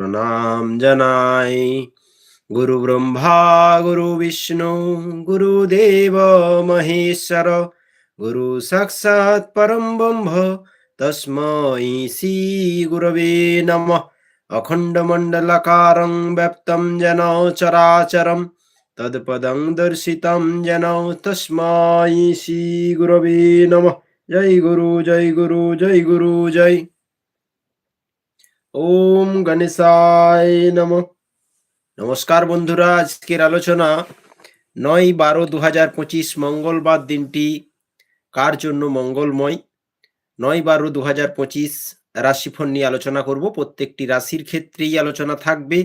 প্রণাম জানাই। গুরু ব্রহ্মা, গুরু বিষ্ণু গুরুদেব মহেশ্বর, গুরু সাক্ষাৎ পরম ব্রহ্ম, তস্মৈ শ্রী গুরবে নম। অখণ্ডমণ্ডলকারং ব্যপ্তম যেন চরাচরম, তৎপদং দর্শিতম যেন তস্মৈ শ্রী গুরবে নম। জয় গুরু জয় গুরু জয় গুরু, জয়। ওম গণেশায় নম। নমস্কার বন্ধুরা, আজকের আলোচনা নয় বারো দু হাজার পঁচিশ মঙ্গলবার দিনটি কার জন্য মঙ্গলময়? নয় বারো দু হাজার পঁচিশ রাশিফল নিয়ে আলোচনা করব। প্রত্যেকটি রাশির ক্ষেত্রেই আলোচনা থাকবে।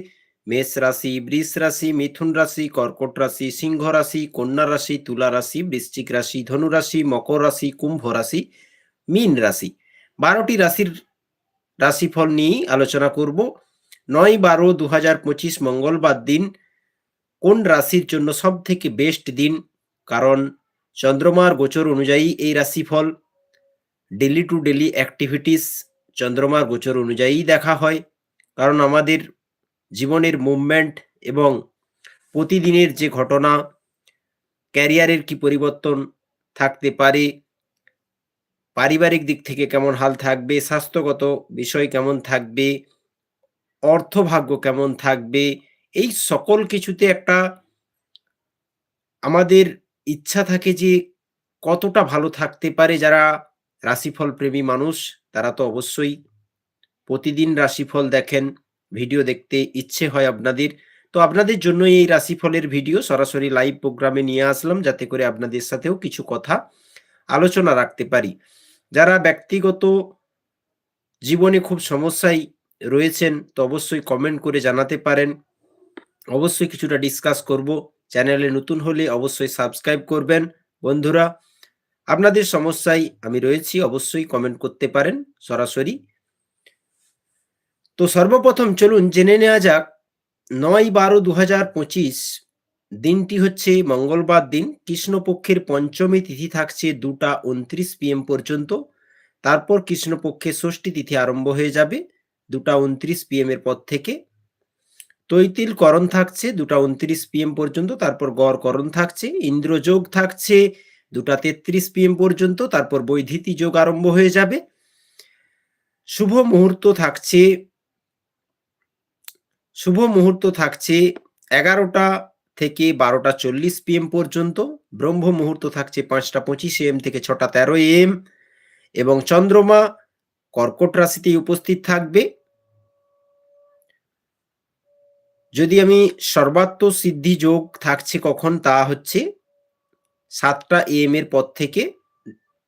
মেষ রাশি, বৃষ রাশি, মিথুন রাশি, কর্কট রাশি, সিংহ রাশি, কন্যা রাশি, তুলা রাশি, বৃশ্চিক রাশি, ধনু রাশি, মকর রাশি, কুম্ভ রাশি, মীন রাশি। বারোটি রাশির রাশিফল নিয়েই আলোচনা করব। নয় বারো দু হাজার পঁচিশ মঙ্গলবার দিন কোন রাশির জন্য সব থেকে বেস্ট দিন? কারণ চন্দ্রমার গোচর অনুযায়ী এই রাশিফল ডেলি টু ডেলি অ্যাক্টিভিটিস চন্দ্রমার গোচর অনুযায়ী দেখা হয়। কারণ আমাদের জীবনের মুভমেন্ট এবং প্রতিদিনের যে ঘটনা ক্যারিয়ারের কি পরিবর্তন থাকতে পারে পারিবারিক দিক থেকে কেমন হাল থাকবে, স্বাস্থ্যগত বিষয় কেমন থাকবে, অর্থভাগ্য কেমন থাকবে, এই সকল কিছুতে একটা আমাদের ইচ্ছা থাকে যে কতটা ভালো থাকতে পারে যারা রাশিফল প্রেমী মানুষ, তারা তো অবশ্যই প্রতিদিন রাশিফল দেখেন, ভিডিও দেখতে ইচ্ছে হয় আপনাদের। তো আপনাদের জন্য এই রাশিফলের ভিডিও সরাসরি লাইভ প্রোগ্রামে নিয়ে আসলাম, যাতে করে আপনাদের সাথেও কিছু কথা আলোচনা রাখতে পারি। যারা ব্যক্তিগত জীবনে খুব সমস্যায় রয়েছেন, তো অবশ্যই কমেন্ট করে জানাতে পারেন। অবশ্যই কিছুটা ডিসকাস করব। চ্যানেলে নতুন হলে অবশ্যই সাবস্ক্রাইব করবেন। বন্ধুরা, আপনাদের সমস্যায় আমি রয়েছি, অবশ্যই কমেন্ট করতে পারেন সরাসরি। তো সর্বপ্রথম চলুন জেনে নেওয়া যাক, নয় বারো দু হাজার পঁচিশ দিনটি হচ্ছে মঙ্গলবার দিন। কৃষ্ণপক্ষের পঞ্চমী তিথি থাকছে দুটা উনত্রিশ পিএম পর্যন্ত। তারপর কৃষ্ণপক্ষের ষষ্ঠী তিথি আরম্ভ হয়ে যাবে দুটা উনত্রিশ পিএম এর পর থেকে। তৈতিল করণ থাকছে দুটা উনত্রিশ পিএম পর্যন্ত, তারপর গড় করণ থাকছে ইন্দ্রযোগ থাকছে দুটা তেত্রিশ পিএম পর্যন্ত, তারপর বৈধিতি যোগ আরম্ভ হয়ে যাবে। শুভ মুহূর্ত থাকছে, শুভ মুহূর্ত থাকছে এগারোটা থেকে বারোটা চল্লিশ পিএম পর্যন্ত। ব্রহ্ম মুহূর্ত থাকছে পাঁচটা পঁচিশ এম থেকে ছটা তেরো এম এবং চন্দ্রমা কর্কট রাশিতে উপস্থিত থাকবে। যদি আমি সর্বাত্ম সিদ্ধি যোগ থাকছে কখন, তা হচ্ছে সাতটা এম এর পর থেকে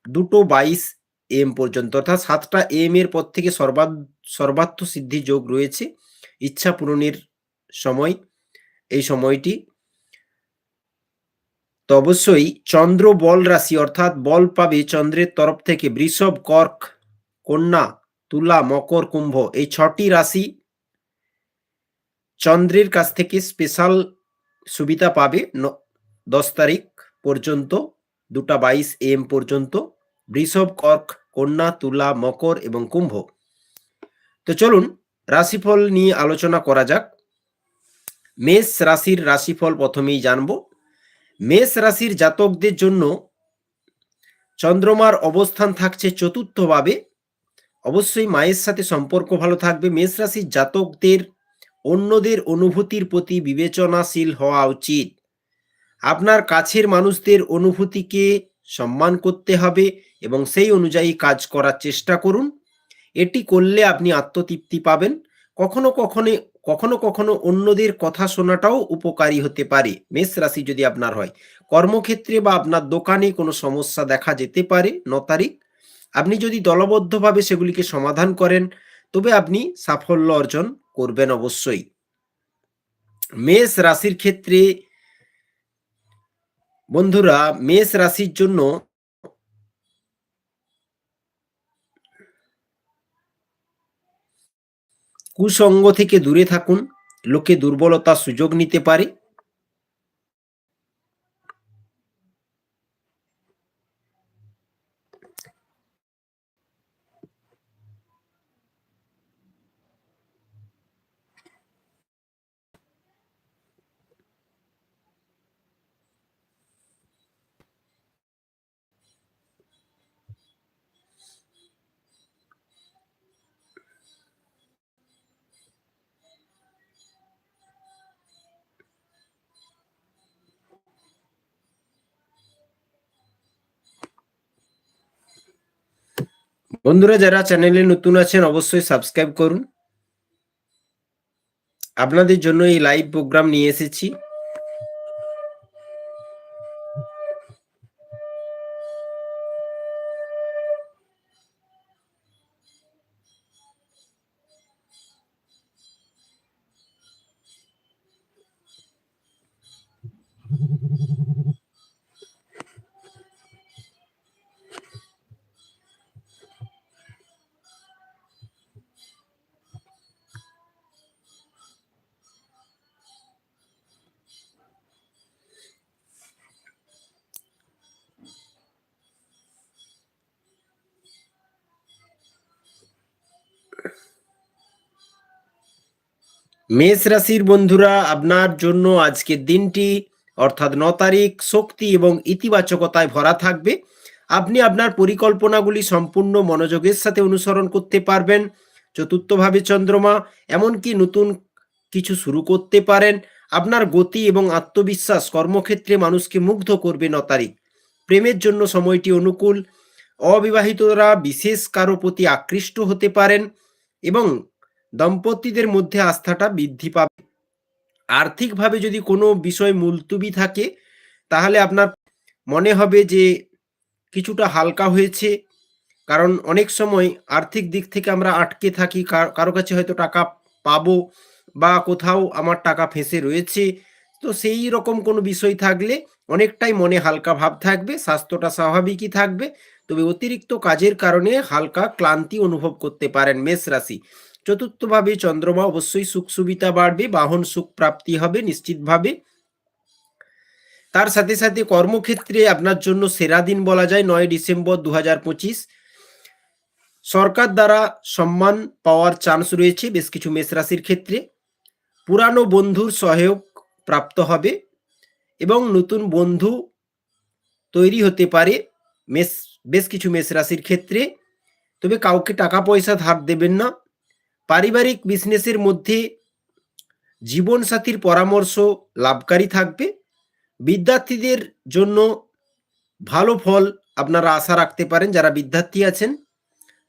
দুটো বাইশ এম পর্যন্ত। অর্থাৎ সাতটা এম এর পর থেকে সর্বা সর্বাত্ম সিদ্ধি যোগ রয়েছে ইচ্ছা পূরণের সময়, এই সময়টি। তো অবশ্যই চন্দ্র বল রাশি অর্থাৎ বল পাবে চন্দ্রের তরফ থেকে বৃষভ, কর্ক, কন্যা, তুলা, মকর, কুম্ভ এই ছটি রাশি চন্দ্রের কাছ থেকে স্পেশাল সুবিধা পাবে দশ তারিখ পর্যন্ত, দুটা বাইশ এম পর্যন্ত, বৃষভ, কর্ক, কন্যা, তুলা, মকর এবং কুম্ভ। তো চলুন রাশিফল নিয়ে আলোচনা করা যাক। মেষ রাশির রাশিফল প্রথমেই জানব। মেষ রাশির জাতকদের জন্য চন্দ্রমার অবস্থান থাকছে চতুর্থভাবে। অবশ্যই মায়ের সাথে সম্পর্ক ভালো থাকবে। মেষ রাশির জাতকদের অন্যদের অনুভূতির প্রতি বিবেচনাশীল হওয়া উচিত। আপনার কাছের মানুষদের অনুভূতিকে সম্মান করতে হবে এবং সেই অনুযায়ী কাজ করার চেষ্টা করুন। এটি করলে আপনি আত্মতৃপ্তি পাবেন। কখনো কখনো কখনো কখনো অন্যদের কথা শোনাটাও উপকারী হতে পারে, মেষ রাশি যদি আপনার হয়। কর্মক্ষেত্রে বা আপনার দোকানে কোনো সমস্যা দেখা যেতে পারে ন তারিখ। আপনি যদি দলবদ্ধভাবে সেগুলিকে সমাধান করেন, তবে আপনি সাফল্য অর্জন করবেন অবশ্যই। মেষ রাশির ক্ষেত্রে বন্ধুরা, মেষ রাশির জন্য কুসঙ্গ থেকে দূরে থাকুন লোকে দুর্বলতা সুযোগ নিতে পারে। বন্ধুরা, যারা চ্যানেলে নতুন আছেন, অবশ্যই সাবস্ক্রাইব করুন। আপনাদের জন্য এই লাইভ প্রোগ্রাম নিয়ে এসেছি। মেষ রাশির বন্ধুরা, আপনার জন্য আজকের দিনটি অর্থাৎ ন তারিখ শক্তি এবং ইতিবাচকতায় ভরা থাকবে। আপনি আপনার পরিকল্পনাগুলি সম্পূর্ণ মনোযোগের সাথে অনুসরণ করতে পারবেন। চতুর্থভাবে চন্দ্রমা, এমনকি নতুন কিছু শুরু করতে পারেন। আপনার গতি এবং আত্মবিশ্বাস কর্মক্ষেত্রে মানুষকে মুগ্ধ করবে ন তারিখ। প্রেমের জন্য সময়টি অনুকূল। অবিবাহিতরা বিশেষ কারও প্রতি আকৃষ্ট হতে পারেন এবং দম্পতিদের মধ্যে আস্থাটা বৃদ্ধি পাবে। আর্থিকভাবে যদি কোনো বিষয় মুলতুবি থাকে, তাহলে আপনার মনে হবে যে কিছুটা হালকা হয়েছে। কারণ অনেক সময় আর্থিক দিক থেকে আমরা আটকে থাকি কার- কাছে হয়তো টাকা পাবো বা কোথাও আমার টাকা ফেঁসে রয়েছে। তো সেই রকম কোনো বিষয় থাকলে অনেকটাই মনে হালকা ভাব থাকবে, স্বাস্থ্যটা স্বাভাবিকই থাকবে। তবে অতিরিক্ত কাজের কারণে হালকা ক্লান্তি অনুভব করতে পারেন মেষ রাশি। চতুর্থভাবে চন্দ্রমা অবশ্যই সুখ সুবিধা বাড়বে, বাহন সুখ প্রাপ্তি হবে নিশ্চিতভাবে। তার সাথে সাথে কর্মক্ষেত্রে আপনার জন্য সেরা দিন বলা যায় নয় ডিসেম্বর দু সরকার দ্বারা সম্মান পাওয়ার চান্স রয়েছে বেশ কিছু মেষ রাশির ক্ষেত্রে। পুরানো বন্ধুর সহায়ক প্রাপ্ত হবে এবং নতুন বন্ধু তৈরি হতে পারে মেষ, বেশ কিছু মেষ রাশির ক্ষেত্রে। তবে কাউকে টাকা পয়সা ধার দেবেন না। পারিবারিক বিজনেসের মধ্যে জীবনসাথীর পরামর্শ লাভকারী থাকবে। বিদ্যার্থীদের জন্য ভালো ফল আপনারা আশা রাখতে পারেন যারা বিদ্যার্থী আছেন।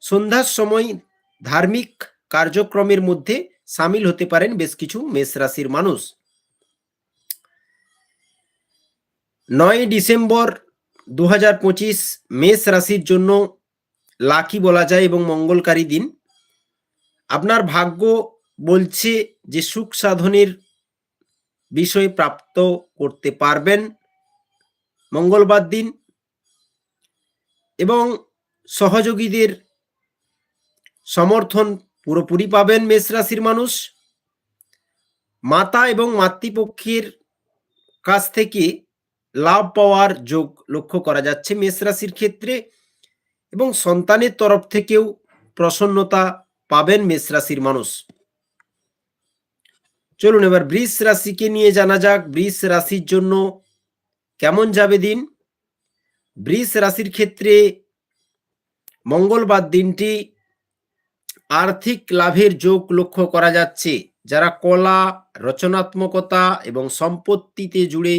সন্ধ্যার সময় ধার্মিক কার্যক্রমের মধ্যে সামিল হতে পারেন বেশ কিছু মেষ রাশির মানুষ। নয় ডিসেম্বর দু মেষ রাশির জন্য লাকি বলা যায় এবং মঙ্গলকারী দিন। আপনার ভাগ্য বলছে যে সুখ সাধনের বিষয় প্রাপ্ত করতে পারবেন। মঙ্গলবার দিন এবং সহযোগীদের সমর্থন পুরোপুরি পাবেন মেষ রাশির মানুষ। মাতা এবং মাতৃপক্ষের কাছ থেকে লাভ পাওয়ার যোগ লক্ষ্য করা যাচ্ছে মেষ রাশির ক্ষেত্রে এবং সন্তানের তরফ থেকেও প্রসন্নতা পাবেন মেষ রাশির মানুষ। চলুন এবার বৃষ রাশিকে নিয়ে জানা যাক। বৃষ রাশির জন্য কেমন যাবে দিন? বৃষ রাশির ক্ষেত্রে মঙ্গলবার দিনটি আর্থিক লাভের যোগ লক্ষ্য করা যাচ্ছে। যারা কলা, রচনাত্মকতা এবং সম্পত্তিতে জুড়ে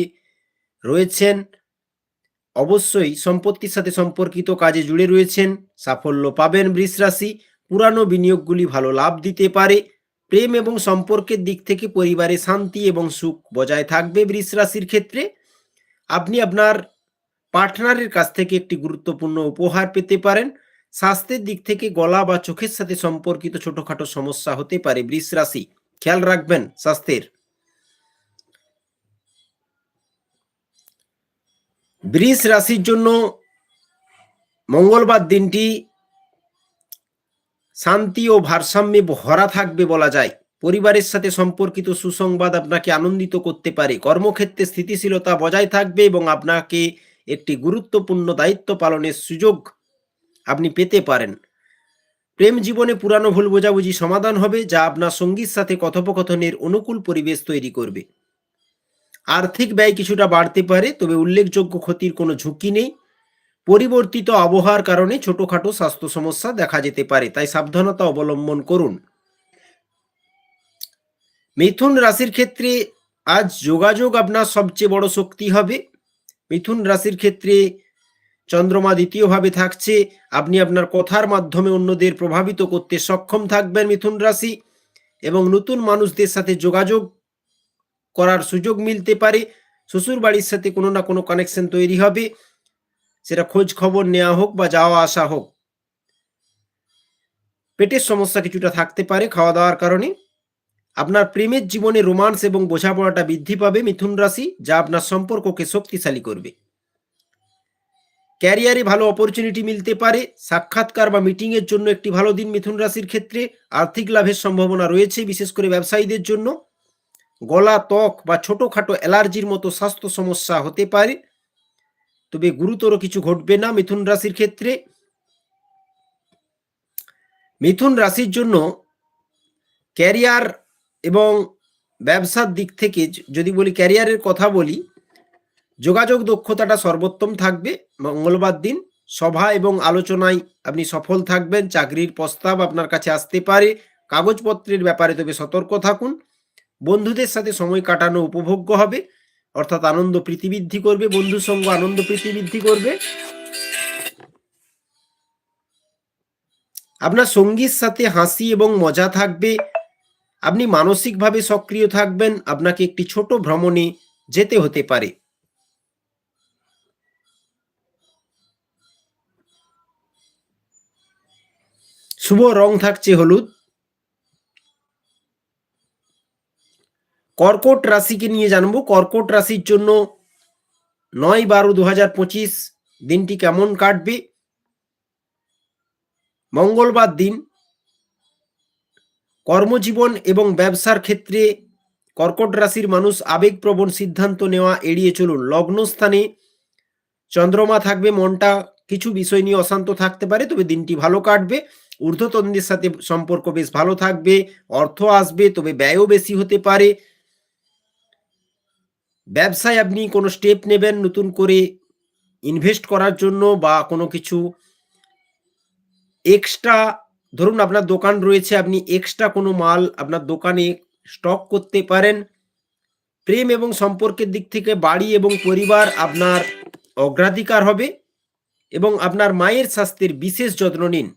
রয়েছেন, অবশ্যই সম্পত্তির সাথে সম্পর্কিত কাজে জুড়ে রয়েছেন। সাফল্য পাবেন বৃষ রাশি। পুরানো বিনিয়োগগুলি ভালো লাভ দিতে পারে। প্রেম এবং সম্পর্কের দিক থেকে পরিবারে শান্তি এবং সুখ বজায় থাকবে বৃষ রাশির ক্ষেত্রে। আপনি আপনার পার্টনারের কাছ থেকে একটি গুরুত্বপূর্ণ উপহার পেতে পারেন। স্বাস্থ্যের দিক থেকে গলা বা চোখের সাথে সম্পর্কিত ছোটখাটো সমস্যা হতে পারে বৃষ রাশি খেয়াল রাখবেন স্বাস্থ্যের। বৃষ রাশির জন্য মঙ্গলবার দিনটি শান্তি ও ভারসাম্যে ভরা থাকবে বলা যায়। পরিবারের সাথে সম্পর্কিত সুসংবাদ আপনাকে আনন্দিত করতে পারে। কর্মক্ষেত্রে স্থিতিশীলতা বজায় থাকবে এবং আপনাকে একটি গুরুত্বপূর্ণ দায়িত্ব পালনের সুযোগ আপনি পেতে পারেন। প্রেম জীবনে পুরানো ভুল বোঝাবুঝি সমাধান হবে, যা আপনার সঙ্গীর সাথে কথোপকথনের অনুকূল পরিবেশ তৈরি করবে। আর্থিক ব্যয় কিছুটা বাড়তে পারে, তবে উল্লেখযোগ্য ক্ষতির কোনো ঝুঁকি নেই। পরিবর্তিত আবহাওয়ার কারণে ছোটখাটো স্বাস্থ্য সমস্যা দেখা যেতে পারে, তাই সাবধানতা অবলম্বন করুন। মিথুন রাশির ক্ষেত্রে আজ যোগাযোগ আপনার সবচেয়ে বড় শক্তি হবে। মিথুন রাশির ক্ষেত্রে চন্দ্রমা দ্বিতীয়ভাবে থাকছে, আপনি আপনার কথার মাধ্যমে অন্যদের প্রভাবিত করতে সক্ষম থাকবেন মিথুন রাশি এবং নতুন মানুষদের সাথে যোগাযোগ করার সুযোগ মিলতে পারে। শ্বশুর বাড়ির সাথে কোনো না কোনো কানেকশন তৈরি হবে। সেটা খোঁজ খবর নেওয়া হোক বা যাওয়া আসা হোক। পেটের সমস্যা কিছুটা থাকতে পারে খাওয়া দাওয়ার কারণে। আপনার প্রেমের জীবনে রোমান্স এবং বোঝাপড়াটা বৃদ্ধি পাবে মিথুন রাশি, যা আপনার সম্পর্ককে শক্তিশালী করবে। ক্যারিয়ারে ভালো অপরচুনিটি মিলতে পারে, সাক্ষাৎকার বা মিটিং এর জন্য একটি ভালো দিন মিথুন রাশির ক্ষেত্রে। আর্থিক লাভের সম্ভাবনা রয়েছে, বিশেষ করে ব্যবসায়ীদের জন্য। গলা ত্বক বা ছোটখাটো অ্যালার্জির মতো স্বাস্থ্য সমস্যা হতে পারে। তবে গুরুতর কিছু ঘটবে না মিথুন রাশির ক্ষেত্রে। মিথুন রাশির জন্য ক্যারিয়ার এবং ব্যবসার দিক থেকে যদি বলি ক্যারিয়ারের কথা বলি, যোগাযোগ দক্ষতাটা সর্বোত্তম থাকবে। মঙ্গলবার দিন সভা এবং আলোচনায় আপনি সফল থাকবেন, চাকরির প্রস্তাব আপনার কাছে আসতে পারে, কাগজপত্রের ব্যাপারে তবে সতর্ক থাকুন। বন্ধুদের সাথে সময় কাটানো উপভোগ্য হবে। অর্থাৎ আনন্দ প্রীতি বৃদ্ধি করবে বন্ধুর সঙ্গে আনন্দ প্রীতি বৃদ্ধি করবে। আপনার সঙ্গীর সাথে হাসি এবং মজা থাকবে, আপনি মানসিকভাবে সক্রিয় থাকবেন, আপনাকে একটি ছোট ভ্রমণে যেতে হতে পারে। শুভ রং থাকছে হলুদ। কর্কট রাশিকে নিয়ে জানব। কর্কট রাশির জন্য নয় বারো দু হাজার পঁচিশ দিনটি কেমন কাটবে? মঙ্গলবার দিন কর্মজীবন এবং ব্যবসার ক্ষেত্রে কর্কট রাশির মানুষ আবেগপ্রবণ সিদ্ধান্ত নেওয়া এড়িয়ে চলুন। লগ্ন স্থানে চন্দ্রমা থাকবে, মনটা কিছু বিষয় নিয়ে অশান্ত থাকতে পারে, তবে দিনটি ভালো কাটবে। ঊর্ধ্বতনদের সাথে সম্পর্ক বেশ ভালো থাকবে, অর্থ আসবে, তবে ব্যয়ও বেশি হতে পারে। ব্যবসায় আপনি কোনো স্টেপ নেবেন নতুন করে ইনভেস্ট করার জন্য বা কোনো কিছু এক্সট্রা ধরুন আপনার দোকান রয়েছে, আপনি এক্সট্রা কোনো মাল আপনার দোকানে স্টক করতে পারেন। প্রেম এবং সম্পর্কের দিক থেকে বাড়ি এবং পরিবার আপনার অগ্রাধিকার হবে এবং আপনার মায়ের স্বাস্থ্যের বিশেষ যত্ন নিন।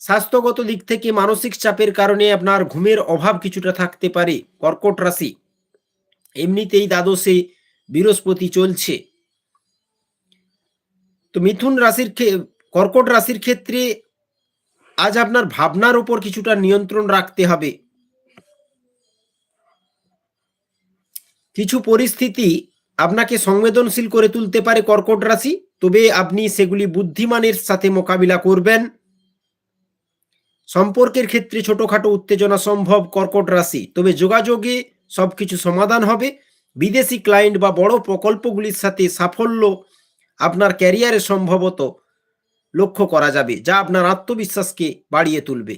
স্বাস্থ্যগত দিক থেকে মানসিক চাপের কারণে আপনার ঘুমের অভাব কিছুটা থাকতে পারে, কর্কট রাশি। এমনিতেই দ্বাদশে বৃহস্পতি চলছে। তো মিথুন রাশির কর্কট রাশির ক্ষেত্রে আজ আপনার ভাবনার উপর কিছুটা নিয়ন্ত্রণ রাখতে হবে। কিছু পরিস্থিতি আপনাকে সংবেদনশীল করে তুলতে পারে কর্কট রাশি, তবে আপনি সেগুলি বুদ্ধিমানের সাথে মোকাবিলা করবেন। সম্পর্কের ক্ষেত্রে ছোটখাটো উত্তেজনা সম্ভব কর্কট রাশি, তবে যোগাযোগে সবকিছু সমাধান হবে। বিদেশি ক্লায়েন্ট বা বড় প্রকল্পগুলির সাথে সাফল্য আপনার ক্যারিয়ারে সম্ভবত লক্ষ্য করা যাবে, যা আপনার আত্মবিশ্বাসকে বাড়িয়ে তুলবে।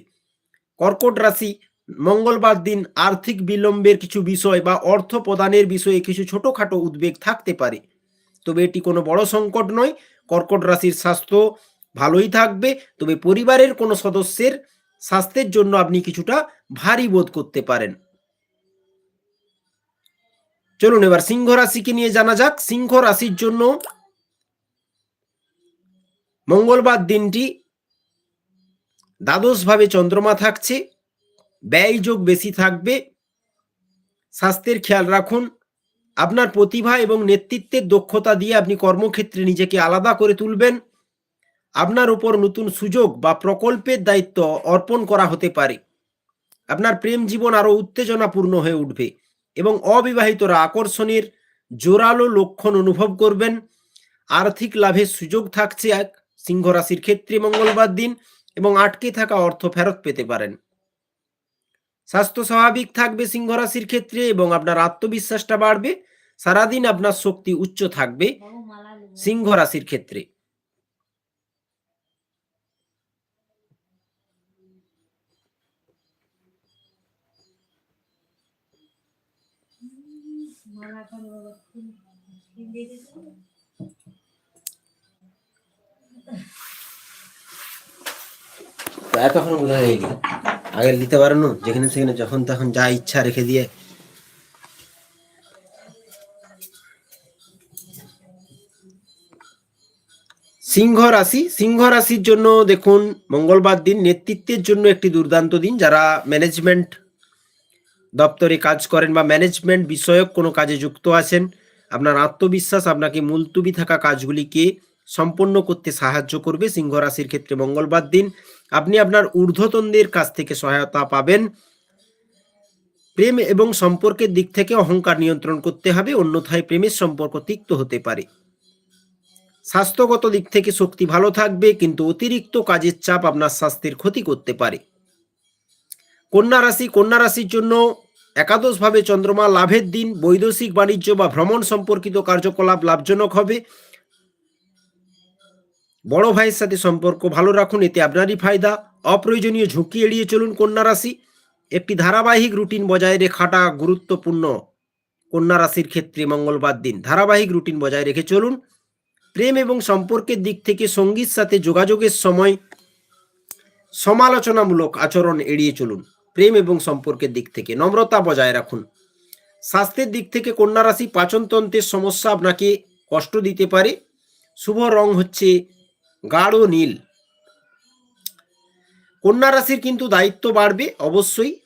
কর্কট রাশি, মঙ্গলবার দিন আর্থিক বিলম্বের কিছু বিষয় বা অর্থ প্রদানের বিষয়ে কিছু ছোটোখাটো উদ্বেগ থাকতে পারে। তবে এটি কোনো বড় সংকট নয়। কর্কট রাশির স্বাস্থ্য ভালোই থাকবে, তবে পরিবারের কোনো সদস্যের স্বাস্থ্যের জন্য আপনি কিছুটা ভারী বোধ করতে পারেন। চলুন এবার সিংহ রাশিকে নিয়ে জানা যাক। সিংহ রাশির জন্য মঙ্গলবার দিনটি দ্বাদশভাবে চন্দ্রমা থাকছে ব্যয় যোগ বেশি থাকবে। স্বাস্থ্যের খেয়াল রাখুন, আপনার প্রতিভা এবং নেতৃত্বের দক্ষতা দিয়ে আপনি কর্মক্ষেত্রে নিজেকে আলাদা করে তুলবেন। আপনার উপর নতুন সুযোগ বা প্রকল্পের দায়িত্ব অর্পণ করা হতে পারে। আপনার প্রেম জীবন আরও উত্তেজনাপূর্ণ হয়ে উঠবে। এবং অবিবাহিতরা আকর্ষণের জোরালো লক্ষণ অনুভব করবেন। আর্থিক লাভের সুযোগ থাকছে এক সিংহ রাশির ক্ষেত্রে মঙ্গলবার দিন এবং আটকে থাকা অর্থ ফেরত পেতে পারেন। স্বাস্থ্য স্বাভাবিক থাকবে সিংহ রাশির ক্ষেত্রে এবং আপনার আত্মবিশ্বাসটা বাড়বে। সারাদিন আপনার শক্তি উচ্চ থাকবে সিংহ রাশির ক্ষেত্রে তো এতক্ষণ কোথায় গেলি আগে নিতে পারো না যেখানে সেখানে যখন তখন যা ইচ্ছা রেখে দিয়ে। সিংহ রাশি, সিংহ রাশির জন্য দেখুন, মঙ্গলবার দিন নেতৃত্বের জন্য একটি দুর্দান্ত দিন, যারা ম্যানেজমেন্ট দপ্তরে কাজ করেন বা ম্যানেজমেন্ট বিষয়ক কোনো কাজে যুক্ত আছেন, আপনার আত্মবিশ্বাস আপনাকে মুলতুবি থাকা কাজগুলিকে সম্পন্ন করতে সাহায্য করবে সিংহ রাশির ক্ষেত্রে মঙ্গলবার দিন। আপনি আপনার ঊর্ধ্বতনদের কাছ থেকে সহায়তা পাবেন। প্রেম এবং সম্পর্কের দিক থেকে অহংকার নিয়ন্ত্রণ করতে হবে, অন্যথায় প্রেমের সম্পর্ক তিক্ত হতে পারে। স্বাস্থ্যগত দিক থেকে শক্তি ভালো থাকবে, কিন্তু অতিরিক্ত কাজের চাপ আপনার স্বাস্থ্যের ক্ষতি করতে পারে। কন্যা রাশি কন্যা রাশির জন্য একাদশভাবে চন্দ্রমা লাভের দিন, বৈদেশিক বাণিজ্য বা ভ্রমণ সম্পর্কিত কার্যকলাপ লাভজনক হবে। বড় ভাইয়ের সাথে সম্পর্ক ভালো রাখুন, এতে আপনারই ফায়দা। অপ্রয়োজনীয় ঝুঁকি এড়িয়ে চলুন কন্যা রাশি একটি ধারাবাহিক রুটিন বজায় রেখাটা গুরুত্বপূর্ণ কন্যা রাশির ক্ষেত্রে মঙ্গলবার দিন। ধারাবাহিক রুটিন বজায় রেখে চলুন। প্রেম এবং সম্পর্কের দিক থেকে সঙ্গীর সাথে যোগাযোগের সময় সমালোচনামূলক আচরণ এড়িয়ে চলুন। প্রেম এবং সম্পর্কের দিক থেকে। নম্রতা বজায় রাখুন। স্বাস্থ্যের দিক থেকে কন্যা রাশি পাচনতন্ত্রের সমস্যা আপনাকে কষ্ট দিতে পারে। শুভ রং হচ্ছে গাঢ় নীল। কন্যা রাশির কিন্তু দায়িত্ব বাড়বে অবশ্যই।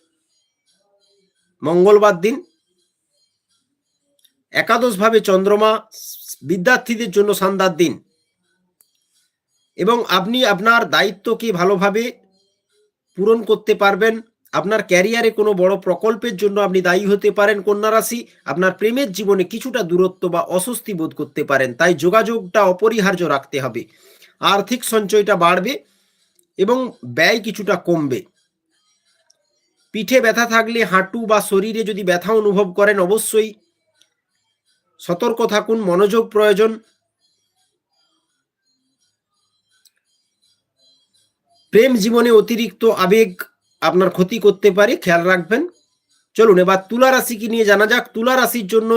মঙ্গলবার দিন একাদশভাবে চন্দ্রমা বিদ্যার্থীদের জন্য শানদার দিন। এবং আপনি আপনার দায়িত্বকে ভালোভাবে পূরণ করতে পারবেন। আপনার ক্যারিয়ারে কোনো বড় প্রকল্পের জন্য আপনি দায়ী হতে পারেন কন্যা রাশি, আপনার প্রেমের জীবনে কিছুটা দূরত্ব বা অস্বস্তি বোধ করতে পারেন, তাই যোগাযোগটা অপরিহার্য রাখতে হবে। আর্থিক সঞ্চয়টা বাড়বে এবং ব্যয় কিছুটা কমবে। পিঠে ব্যথা থাকলে হাঁটু বা শরীরে যদি ব্যথা অনুভব করেন অবশ্যই সতর্ক থাকুন, মনোযোগ প্রয়োজন। প্রেম জীবনে অতিরিক্ত আবেগ আপনার ক্ষতি করতে পারে, খেয়াল রাখবেন। চলুন, এবার তুলা রাশিকে নিয়ে জানা যাক। তুলা রাশির জন্য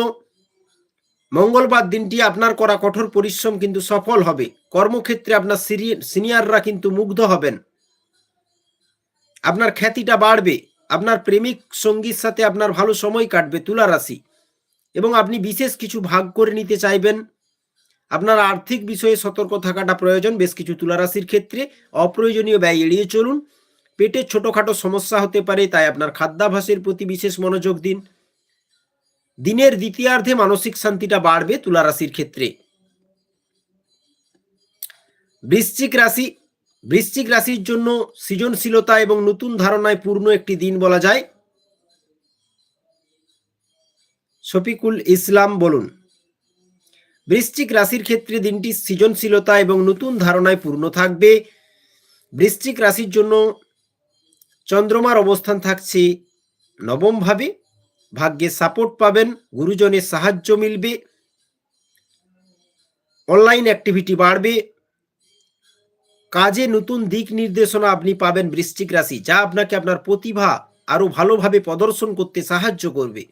মঙ্গলবার দিনটি আপনার করা কঠোর পরিশ্রম কিন্তু সফল হবে। কর্মক্ষেত্রে আপনার সিনিয়ররা কিন্তু মুগ্ধ হবেন। আপনার খ্যাতিটা বাড়বে। আপনার প্রেমিক সঙ্গীর সাথে আপনার ভালো সময় কাটবে তুলা রাশি। এবং আপনি বিশেষ কিছু ভাগ করে নিতে চাইবেন। আপনার আর্থিক বিষয়ে সতর্ক থাকাটা প্রয়োজন, বেশ কিছু তুলা রাশির ক্ষেত্রে। অপ্রয়োজনীয় ব্যয় এড়িয়ে চলুন। পেটের ছোটখাটো সমস্যা হতে পারে, তাই আপনার খাদ্যাভাসের প্রতি বিশেষ মনোযোগ দিন। দিনের দ্বিতীয়ার্ধে মানসিক শান্তিটা বাড়বে তুলা রাশির ক্ষেত্রে। বৃশ্চিক রাশি, বৃশ্চিক রাশির জন্য সৃজনশীলতা এবং নতুন ধারণায় পূর্ণ একটি দিন বলা যায়। শফিকুল ইসলাম বলুন, বৃশ্চিক রাশির ক্ষেত্রে দিনটি সৃজনশীলতা এবং নতুন ধারণায় পূর্ণ থাকবে। বৃশ্চিক রাশির জন্য চন্দ্রমার অবস্থান থাকছে। নবম ভাবে, ভাগ্যে সাপোর্ট পাবেন, গুরুজনের সাহায্য মিলবে। অনলাইন অ্যাক্টিভিটি বাড়বে। কাজে নতুন দিক নির্দেশনা আপনি পাবেন বৃশ্চিক রাশি, যা আপনাকে আপনার প্রতিভা আরও ভালোভাবে প্রদর্শন করতে সাহায্য করবে।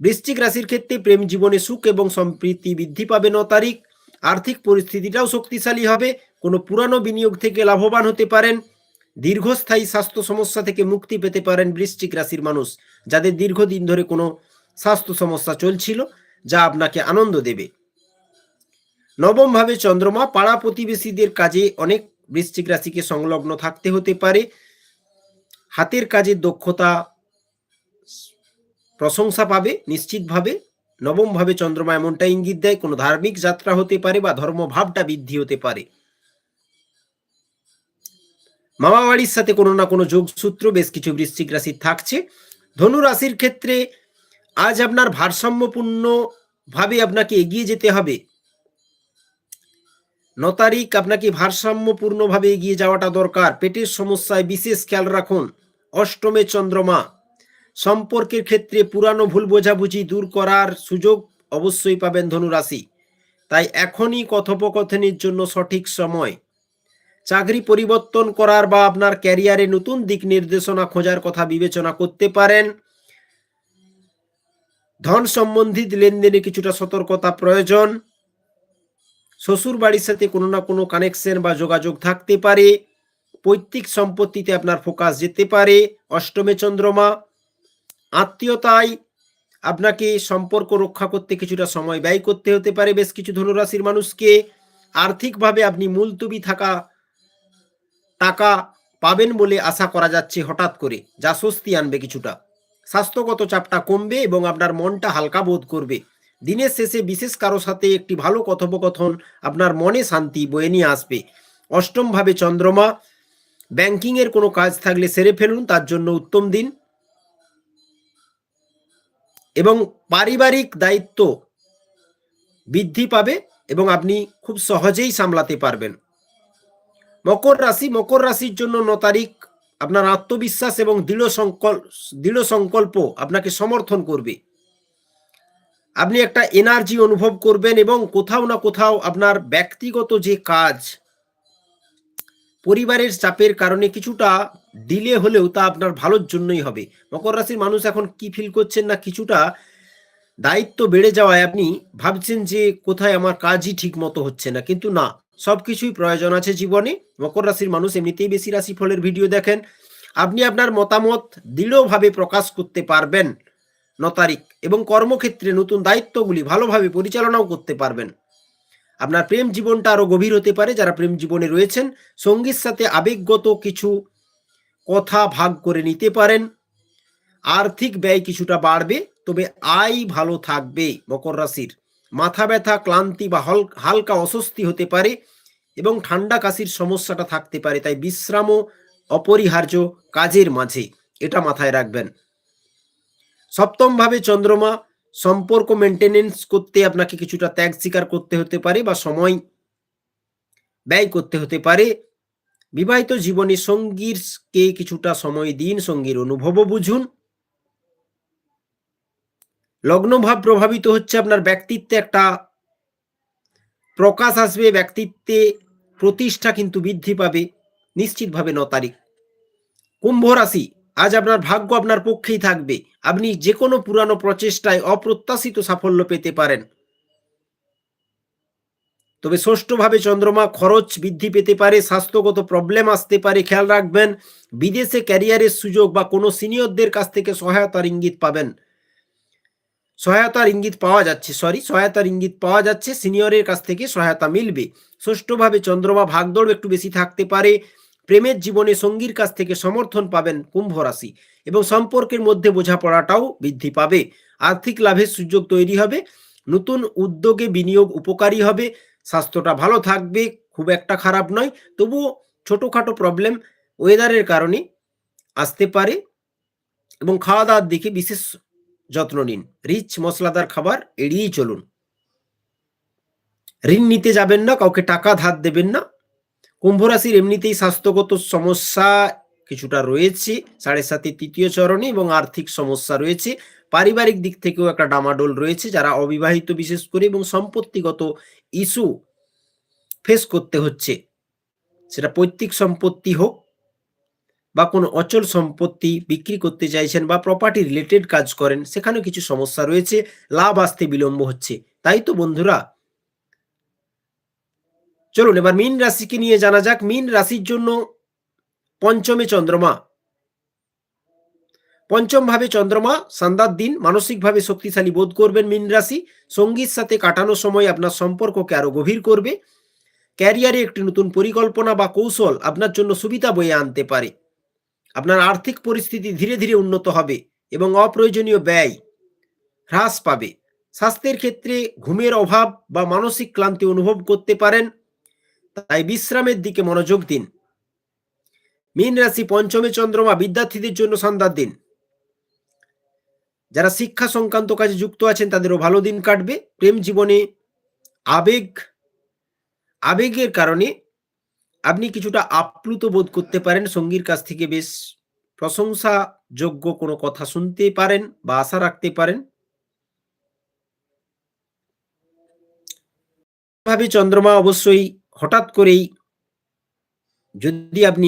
বৃশ্চিক রাশির ক্ষেত্রে প্রেম জীবনে সুখ এবং সম্প্রীতি বৃদ্ধি পাবে ন তারিখ। আর্থিক পরিস্থিতিটাও শক্তিশালী হবে। কোনো পুরানো বিনিয়োগ থেকে লাভবান হতে পারেন। দীর্ঘস্থায়ী স্বাস্থ্য সমস্যা থেকে মুক্তি পেতে পারেন বৃশ্চিক রাশির মানুষ, যাদের দীর্ঘদিন ধরে কোনো স্বাস্থ্য সমস্যা চলছিল, যা আপনাকে আনন্দ দেবে। নবম ভাবে চন্দ্রমা, পাড়া প্রতিবেশীদের কাজে অনেক বৃশ্চিক রাশিকে সংলগ্ন থাকতে হতে পারে। হাতের কাজের দক্ষতা প্রশংসা পাবে, নিশ্চিতভাবে। নবম ভাবে চন্দ্রমা এমনটা ইঙ্গিত দেয়, কোনো ধার্মিক যাত্রা হতে পারে বা ধর্মভাবটা বৃদ্ধি হতে পারে। মামা বাড়ির সাথে কোনো না কোনো যোগসূত্র, বেশ কিছু বৃশ্চিক রাশির থাকছে। ধনু রাশির ক্ষেত্রে আজ আপনার ভারসাম্যপূর্ণ ভাবে আপনাকে এগিয়ে যেতে হবে। ন তারিখ আপনাকে ভারসাম্যপূর্ণভাবে এগিয়ে যাওয়াটা দরকার। পেটের সমস্যায় বিশেষ খেয়াল রাখুন। অষ্টমে চন্দ্রমা। সম্পর্কের ক্ষেত্রে পুরানো ভুল বোঝাবুঝি দূর করার সুযোগ অবশ্যই পাবেন ধনুরাশি তাই এখনই কথোপকথনের জন্য সঠিক সময়। চাকরি পরিবর্তন করার বা আপনার ক্যারিয়ারে নতুন দিক নির্দেশনা খোঁজার কথা বিবেচনা করতে পারেন। ধন সম্বন্ধিত লেনদেনে কিছুটা সতর্কতা প্রয়োজন। শ্বশুর বাড়ির সাথে কোনো না কোনো কানেকশন বা যোগাযোগ থাকতে পারে। পৈতৃক সম্পত্তিতে আপনার ফোকাস যেতে পারে। অষ্টমে চন্দ্রমা। আত্মীয়তায় আপনাকে সম্পর্ক রক্ষা করতে কিছুটা সময় ব্যয় করতে হতে পারে। বেশ কিছু ধনুরাশির মানুষকে আর্থিকভাবে আপনি মুলতুবি থাকা টাকা পাবেন বলে আশা করা যাচ্ছে হঠাৎ করে। যা স্বস্তি আনবে কিছুটা। স্বাস্থ্যগত চাপটা কমবে এবং আপনার মনটা হালকা বোধ করবে। দিনের শেষে বিশেষ কারও সাথে একটি ভালো কথোপকথন আপনার মনে শান্তি বয়ে নিয়ে আসবে। অষ্টমভাবে চন্দ্রমা ব্যাংকিং এর কোনো কাজ থাকলে সেরে ফেলুন, তার জন্য উত্তম দিন। এবং পারিবারিক দায়িত্ব বৃদ্ধি পাবে এবং আপনি খুব সহজেই সামলাতে পারবেন। মকর রাশি, মকর রাশির জন্য ন তারিখ আপনার আত্মবিশ্বাস এবং দৃঢ় সংকল্প দৃঢ় সংকল্প আপনাকে সমর্থন করবে। আপনি একটা এনার্জি অনুভব করবেন এবং কোথাও না কোথাও আপনার ব্যক্তিগত যে কাজ, পরিবারের চাপের কারণে কিছুটা ডিলে হলেও তা আপনার ভালোর জন্যই হবে। মকর রাশির মানুষ এখন কি ফিল করছেন না কিছুটা দায়িত্ব বেড়ে যাওয়ায় আপনি ভাবছেন যে কোথায় আমার কাজই ঠিক মতো হচ্ছে না, কিন্তু না। সবকিছুই প্রয়োজন আছে জীবনে। মকর রাশির মানুষ এমনিতেই বেশি রাশি ফলের ভিডিও দেখেন। আপনি আপনার মতামত দৃঢ়ভাবে প্রকাশ করতে পারবেন ন তারিখ এবং কর্মক্ষেত্রে নতুন দায়িত্বগুলি ভালোভাবে পরিচালনাও করতে পারবেন। আপনার প্রেম জীবনটা আরও গভীর হতে পারে যারা প্রেম জীবনে রয়েছেন। সঙ্গীর সাথে আবেগগত কিছু কথা ভাগ করে নিতে পারেন। আর্থিক ব্যয় কিছুটা বাড়বে, তবে আয় ভালো থাকবে মকর রাশির। মাথা ব্যথা, ক্লান্তি বা হল, হালকা অস্বস্তি হতে পারে এবং ঠান্ডা কাশির সমস্যাটা থাকতে পারে। তাই বিশ্রামও অপরিহার্য কাজের মাঝে। এটা মাথায় রাখবেন। সপ্তম ভাবে চন্দ্রমা, সম্পর্ক মেনটেনেন্স করতে আপনাকে কিছুটা ত্যাগ স্বীকার করতে হতে পারে বা সময় ব্যয় করতে হতে পারে। বিবাহিত জীবনে সঙ্গীরকে কিছুটা সময় দিন, সঙ্গীর অনুভবও বুঝুন। লগ্নভাব প্রভাবিত হচ্ছে আপনার ব্যক্তিত্বে একটা প্রকাশ আসবে, ব্যক্তিত্বে প্রতিষ্ঠা কিন্তু বৃদ্ধি পাবে, নিশ্চিতভাবে ন তারিখ। কুম্ভ রাশি, আজ আপনার ভাগ্য আপনার পক্ষেই থাকবে। আপনি যে কোনো পুরানো প্রচেষ্টায় অপ্রত্যাশিত সাফল্য পেতে পারেন। তবে ষষ্ঠভাবে চন্দ্রমা, খরচ বৃদ্ধি পেতে পারে, স্বাস্থ্যগত প্রবলেম আসতে পারে, খেয়াল রাখবেন, বিদেশে ক্যারিয়ারের সুযোগ বা কোনো সিনিয়রদের কাছ থেকে সহায়তার ইঙ্গিত পাবেন। সহায়তার ইঙ্গিত পাওয়া যাচ্ছে সরি সহায়তার ইঙ্গিত পাওয়া যাচ্ছে সিনিয়রের কাছ থেকে সহায়তা মিলবে। ষষ্ঠভাবে চন্দ্রমা ভাগদৌড় একটু বেশি থাকতে পারে, প্রেমের জীবনে সঙ্গীর কাছ থেকে সমর্থন পাবেন কুম্ভ রাশি এবং সম্পর্কের মধ্যে বোঝাপড়াটাও বৃদ্ধি পাবে। আর্থিক লাভের সুযোগ তৈরি হবে, নতুন উদ্যোগে বিনিয়োগ উপকারী হবে, স্বাস্থ্যটা ভালো থাকবে, খুব একটা খারাপ নয়, তবুও ছোটোখাটো প্রবলেম ওয়েদারের কারণে আসতে পারে এবং খাওয়া দাওয়ার দিকে বিশেষ যত্ন নিন। রিচ, মশলাদার খাবার, এড়িয়েই চলুন। ঋণ নিতে যাবেন না, কাউকে টাকা ধার দেবেন না। কুম্ভ রাশির এমনিতেই স্বাস্থ্যগত সমস্যা কিছুটা রয়েছে। সাড়ে সাতে তৃতীয় চরণে এবং আর্থিক সমস্যা রয়েছে। পারিবারিক দিক থেকেও একটা ডামাডোল রয়েছে। যারা অবিবাহিত বিশেষ করে এবং সম্পত্তিগত ইস্যু ফেস করতে হচ্ছে। সেটা পৈতৃক সম্পত্তি হোক বা কোনো অচল সম্পত্তি বিক্রি করতে চাইছেন বা প্রপার্টি রিলেটেড কাজ করেন সেখানে কিছু সমস্যা রয়েছে, লাভ আসতে বিলম্ব হচ্ছে। তাই তো বন্ধুরা? চলুন এবার মীন রাশিকে নিয়ে জানা যাক। মীন রাশির জন্য পঞ্চমে চন্দ্রমা। পঞ্চম ভাবে চন্দ্রমা সান্দার দিন, মানসিকভাবে শক্তিশালী বোধ করবেন মীন রাশি। সঙ্গীর সাথে কাটানো সময় আপনার সম্পর্ককে আরও গভীর করবে। ক্যারিয়ারে একটি নতুন পরিকল্পনা বা কৌশল আপনার জন্য সুবিধা বয়ে আনতে পারে। আপনার আর্থিক পরিস্থিতি ধীরে ধীরে উন্নত হবে এবং অপ্রয়োজনীয় ব্যয় হ্রাস পাবে। স্বাস্থ্যের ক্ষেত্রে ঘুমের অভাব বা মানসিক ক্লান্তি অনুভব করতে পারেন। তাই বিশ্রামের দিকে মনোযোগ দিন। মীন রাশি পঞ্চমে চন্দ্রমা বিদ্যার্থীদের জন্য সন্ধ্যার দিন। যারা শিক্ষা সংক্রান্ত কাজে যুক্ত আছেন, তাদেরও ভালো দিন কাটবে। প্রেম জীবনে আবেগ, আবেগের কারণে আপনি কিছুটা আপ্লুত বোধ করতে পারেন। সঙ্গীর কাছ থেকে বেশ প্রশংসাযোগ্য কোনো কথা শুনতে পারেন বা আশা রাখতে পারেন। ভাবে, চন্দ্রমা অবশ্যই হঠাৎ করেই যদি আপনি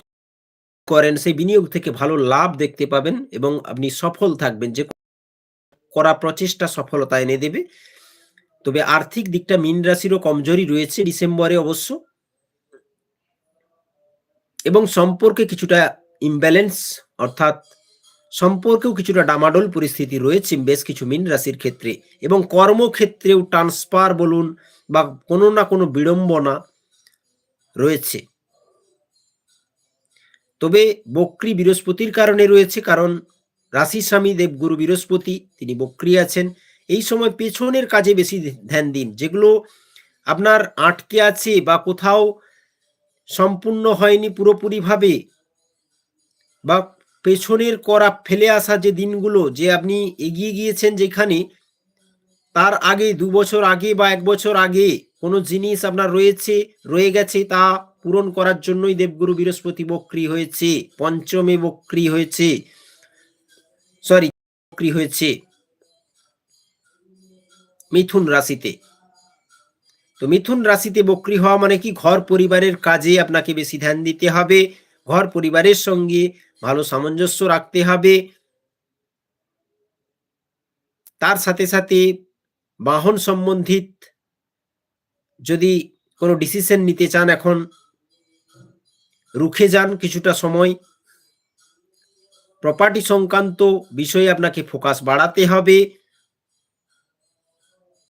করেন, সেই বিনিয়োগ থেকে ভালো লাভ দেখতে পাবেন এবং আপনি সফল থাকবেন। যে করা প্রচেষ্টা সফলতা এনে দেবে। তবে আর্থিক দিকটা মিন রাশিরও কমজোরি রয়েছে ডিসেম্বরে অবশ্য। এবং সম্পর্কে কিছুটা ইমব্যালেন্স অর্থাৎ সম্পর্কেও কিছুটা ডামাডোল পরিস্থিতি রয়েছে বেশ কিছু মিন রাশির ক্ষেত্রে এবং কর্মক্ষেত্রেও ট্রান্সফার বলুন বা কোনো না কোনো বিড়ম্বনা রয়েছে। তবে বক্রি বৃহস্পতির কারণে রয়েছে, কারণ রাশি স্বামী দেবগুরু বৃহস্পতি, তিনি বক্রি আছেন। এই সময় পেছনের কাজে বেশি ধ্যান দিন, যেগুলো আপনার আটকে আছে বা কোথাও সম্পূর্ণ হয়নি পুরোপুরিভাবে বা পেছনের করা ফেলে আসা যে দিনগুলো যে আপনি এগিয়ে গিয়েছেন যেখানে, তার আগে, দু বছর আগে বা এক বছর আগে কোনো জিনিস আপনার রয়েছে, রয়ে গেছে তা পূরণ করার জন্যই দেবগুরু বৃহস্পতি বক্রি হয়েছে, পঞ্চমে বক্রি হয়েছে সরি বক্রি হয়েছে, মিথুন রাশিতে। তো মিথুন রাশিতে বক্রি হওয়া মানে কি? ঘর পরিবারের কাজে আপনাকে বেশি ধ্যান দিতে হবে। ঘর পরিবারের সঙ্গে ভালো সামঞ্জস্য রাখতে হবে। তার সাথে সাথে বাহন সম্বন্ধিত যদি কোনো ডিসিশন নিতে চান এখন, রুখে যান কিছুটা সময়। প্রপার্টি সংক্রান্ত বিষয়ে আপনাকে ফোকাস বাড়াতে হবে।